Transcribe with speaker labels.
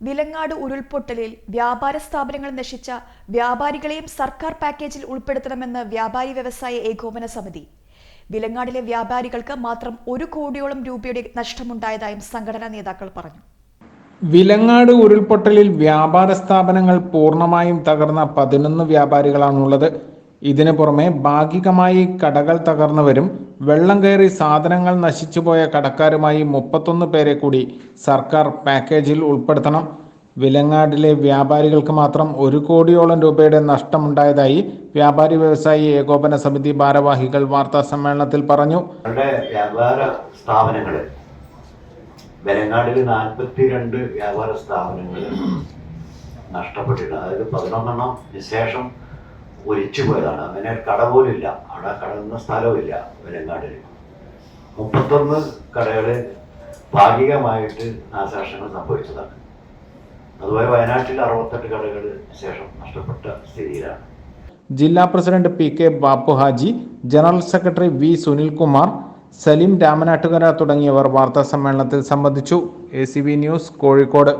Speaker 1: വിലങ്ങാട് ഉരുൾപൊട്ടലിൽ വ്യാപാര സ്ഥാപനങ്ങൾ നശിച്ച വ്യാപാരികളെയും സർക്കാർ പാക്കേജിൽ ഉൾപ്പെടുത്തണമെന്ന് വ്യാപാരി വ്യവസായ ഏകോപന സമിതി. വിലങ്ങാടിലെ വ്യാപാരികൾക്ക് മാത്രം ഒരു കോടിയോളം രൂപയുടെ നഷ്ടമുണ്ടായതായും സംഘടനാ നേതാക്കൾ പറഞ്ഞു.
Speaker 2: വിലങ്ങാട് ഉരുൾപൊട്ടലിൽ വ്യാപാര സ്ഥാപനങ്ങൾ പൂർണമായും തകർന്ന പതിനൊന്ന് വ്യാപാരികളാണുള്ളത്. ഇതിനു പുറമെ ഭാഗികമായി കടകൾ തകർന്നവരും വെള്ളം കയറി സാധനങ്ങൾ നശിച്ചുപോയ കടക്കാരുമായി മുപ്പത്തൊന്ന് പേരെ കൂടി സർക്കാർ പാക്കേജിൽ ഉൾപ്പെടുത്തണം. വിലങ്ങാടിലെ വ്യാപാരികൾക്ക് മാത്രം ഒരു കോടിയോളം രൂപയുടെ നഷ്ടമുണ്ടായതായി വ്യാപാരി വ്യവസായി ഏകോപന സമിതി ഭാരവാഹികൾ വാർത്താ സമ്മേളനത്തിൽ പറഞ്ഞു.
Speaker 3: വ്യാപാര സ്ഥാപനങ്ങൾ വിലങ്ങാടിലെ നാൽപ്പത്തിരണ്ട് വ്യാപാര സ്ഥാപനങ്ങൾ നഷ്ടപ്പെട്ടിട്ടുണ്ട്. അതായത് പതിനൊന്നെണ്ണം നിശേഷം ഒലിച്ചു പോയതാണ്. അങ്ങനെ കട പോലും ഇല്ല. അവിടെ കടന്ന സ്ഥലവുമില്ല വെലങ്ങാടിൽ. മുപ്പത്തൊന്ന് കടകൾ ഭാഗികമായിട്ട് നാശനഷ്ടങ്ങൾ സംഭവിച്ചതാണ്. അതുപോലെ വയനാട്ടിൽ അറുപത്തെട്ട് കടകൾ ശേഷം നഷ്ടപ്പെട്ട സ്ഥിതിയിലാണ്.
Speaker 2: ജില്ലാ president P K Bappu Haji general secretary V Sunilkumar Saleem Ramanattukara തുടങ്ങിയവർ വാർത്താ സമ്മേളനത്തിൽ സംബന്ധിച്ചു. A news Kozhikode.